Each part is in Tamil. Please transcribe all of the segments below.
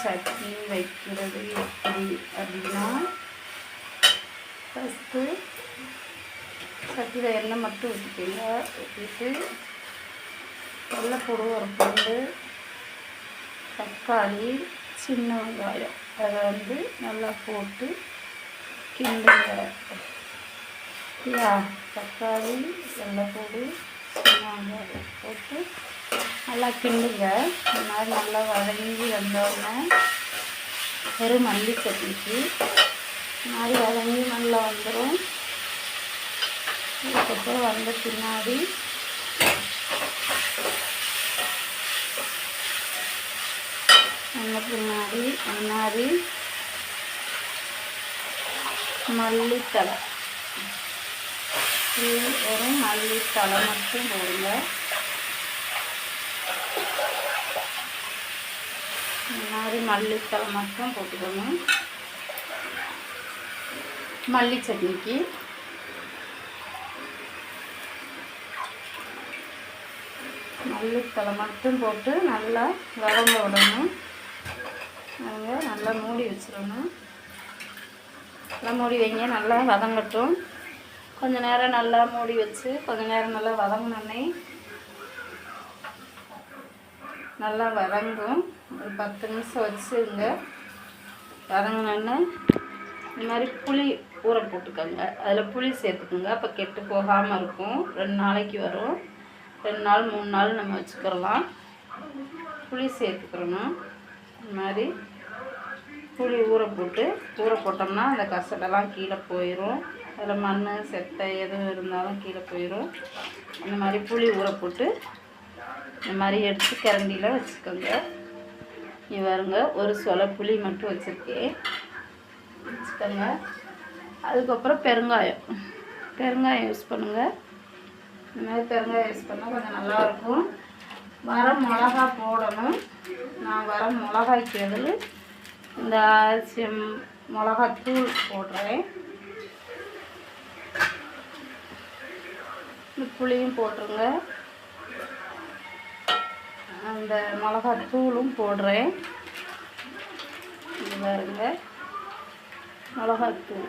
சட்னி வைக்கிறது எப்படி அப்படின்னா ஃபஸ்ட்டு சட்டியில் எண்ணெய் மட்டும் ஊற்றிக்கோங்க ஊற்றிட்டு வெள்ளைப்பூடு ஒரு பூண்டு தக்காளி சின்ன வெங்காயம். அதை வந்து நல்லா போட்டு கிண்டுங்க தக்காளி வெள்ளைப்பூடு சின்ன வெங்காயம் போட்டு நல்லா கிண்டுங்க. இந்த மாதிரி நல்லா வதங்கி வந்தோடனே வெறும் மல்லி சட்டிக்கு இந்த மாதிரி வதங்கி நல்லா வந்துடும் அதுக்கப்புறம் வந்த பின்னாடி வந்த பின்னாடி முன்னாடி மல்லித்தலை வெறும் மல்லித்தலை மட்டும் போடுங்க. இந்த மாதிரி மல்லித்தலை மட்டும் போட்டுக்கணும் மல்லி சட்னிக்கு. மல்லித்தலை மட்டும் போட்டு நல்லா வதங்க விடணும். அங்கே நல்லா மூடி வச்சிடணும். நல்லா மூடி வைங்க நல்லா வதங்கட்டும். கொஞ்சம் நேரம் நல்லா மூடி வச்சு கொஞ்சம் நேரம் நல்லா வதங்கினோடனே நல்லா வதங்கும். ஒரு பத்து நிமிஷம் வச்சுங்க வதங்கினோடனே இந்த மாதிரி புளி ஊற போட்டுக்கோங்க. அதில் புளி சேர்த்துக்குங்க. அப்போ கெட்டு போகாமல் இருக்கும். ரெண்டு நாளைக்கு வரும். ரெண்டு நாள் மூணு நாள் நம்ம வச்சுக்கிறலாம் புளி சேர்த்துக்கிறணும் இந்த மாதிரி புளி ஊற போட்டு ஊற போட்டோம்னா அந்த கசடெல்லாம் கீழே போயிடும் அதில் மண் செத்தை எதுவும் இருந்தாலும் கீழே போயிடும் அந்த மாதிரி புளி ஊற போட்டு இந்த மாதிரி எடுத்து கரண்டியில் வச்சுக்கோங்க. நீ வருங்க ஒரு சொல புளி மட்டும் வச்சுருக்கேன். வச்சுக்கோங்க. அதுக்கப்புறம் பெருங்காயம். பெருங்காயம் யூஸ் பண்ணுங்கள் இந்த மாதிரி பெருங்காயம் யூஸ் பண்ணால் கொஞ்சம் நல்லாயிருக்கும் வர மிளகா போடணும். நான் வர மிளகாய்க்கு எதில் இந்த அரிசி மிளகாத்தூள் போடுறேன். இந்த புளியும் போட்டுருங்க. அந்த மிளகாத்தூளும் போடுறேன். இது பாருங்க. மிளகாத்தூள்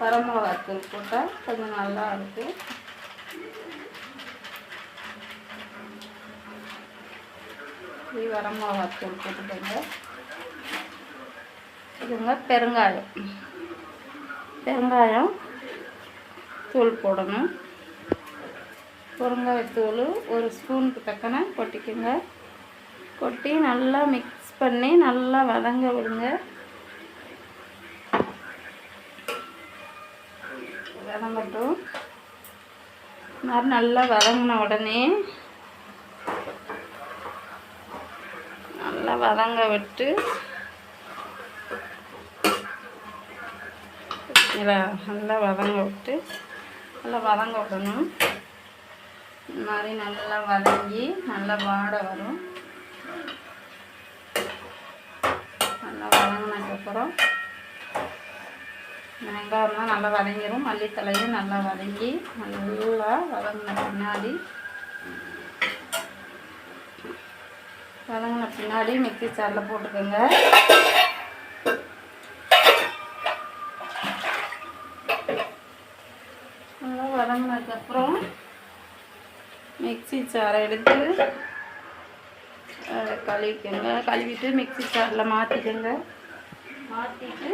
வரமிளகாத்தூள் போட்டால் கொஞ்சம் நல்லா இருக்கும் இது வரமிளகாத்தூள் போட்டுக்கோங்க. இதுங்க பெருங்காயம். பெருங்காயம் தூள் போடணும். பெருங்காயத்தூள் ஒரு ஸ்பூனுக்கு தக்கன கொட்டிக்கோங்க. கொட்டி நல்லா மிக்ஸ் பண்ணி நல்லா வதங்க விடுங்க. வதங்கட்டும். மாதிரி நல்லா வதங்கின உடனே நல்லா வதங்க விட்டு நல்லா வதங்க விட்டு நல்லா வதங்க விடணும். இந்த மாதிரி நல்லா வதங்கி நல்லா வாடை வரும். நல்லா வதங்கினதுக்கப்புறம் வெங்காயம்லாம் நல்லா வதங்கிடும் மல்லித்தலையும் நல்லா வதங்கி நல்லா வதங்கின பின்னாடி வதங்கின பின்னாடி மிக்சி சாரில் போட்டுக்கோங்க. நல்லா வதங்கினதுக்கப்புறம் மிக்ஸி சாரை எடுத்து கழுவிக்கோங்க. கழுவிட்டு மிக்ஸி சாரில் மாற்றிக்கோங்க மாற்றிட்டு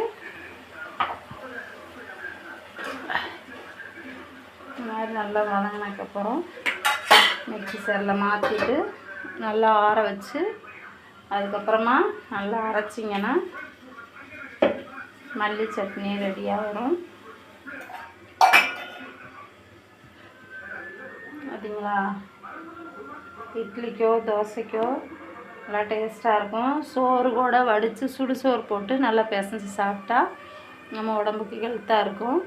இந்த மாதிரி நல்லா வதங்கினதுக்கப்புறம் மிக்ஸி சாரில் மாற்றிட்டு நல்லா ஆற வச்சு அதுக்கப்புறமா நல்லா அரைச்சிங்கன்னா மல்லி சட்னி ரெடியாகிடும் பார்த்தீங்களா? இட்லிக்கோ தோசைக்கோ நல்லா டேஸ்ட்டாக இருக்கும். சோறு கூட வடித்து சுடு சோறு போட்டு நல்லா பிசைஞ்சு சாப்பிட்டா நம்ம உடம்புக்கு ஹெல்த்தாக இருக்கும்.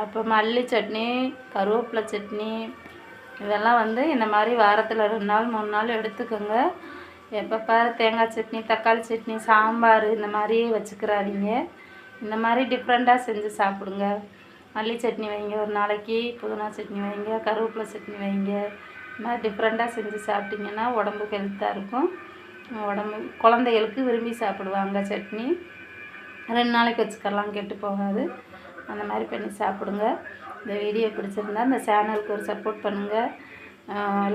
அப்போ மல்லி சட்னி கருவேப்பிலை சட்னி இதெல்லாம் வந்து இந்த மாதிரி வாரத்தில் ரெண்டு நாள் மூணு நாள் எடுத்துக்கோங்க. எப்போ பாரு தேங்காய் சட்னி தக்காளி சட்னி சாம்பார் இந்த மாதிரி வச்சுக்கிறாதீங்க. இந்த மாதிரி டிஃப்ரெண்ட்டாக செஞ்சு சாப்பிடுங்க. மல்லி சட்னி வைங்க ஒரு நாளைக்கு புதினா சட்னி வைங்க கருவேப்பிலை சட்னி வைங்க. இந்த மாதிரி டிஃப்ரெண்ட்டாக செஞ்சு சாப்பிட்டிங்கன்னா உடம்புக்கு ஹெல்த்தாக இருக்கும். உடம்பு குழந்தைகளுக்கு விரும்பி சாப்பிடுவாங்க சட்னி. ரெண்டு நாளைக்கு வச்சுக்கலாம் கெட்டு போகாது. அந்த மாதிரி பண்ணி சாப்பிடுங்க. இந்த வீடியோ பிடிச்சிருந்தா இந்த சேனலுக்கு ஒரு சப்போர்ட் பண்ணுங்கள்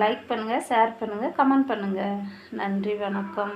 லைக் பண்ணுங்கள் ஷேர் பண்ணுங்கள் கமெண்ட் பண்ணுங்கள் நன்றி வணக்கம்.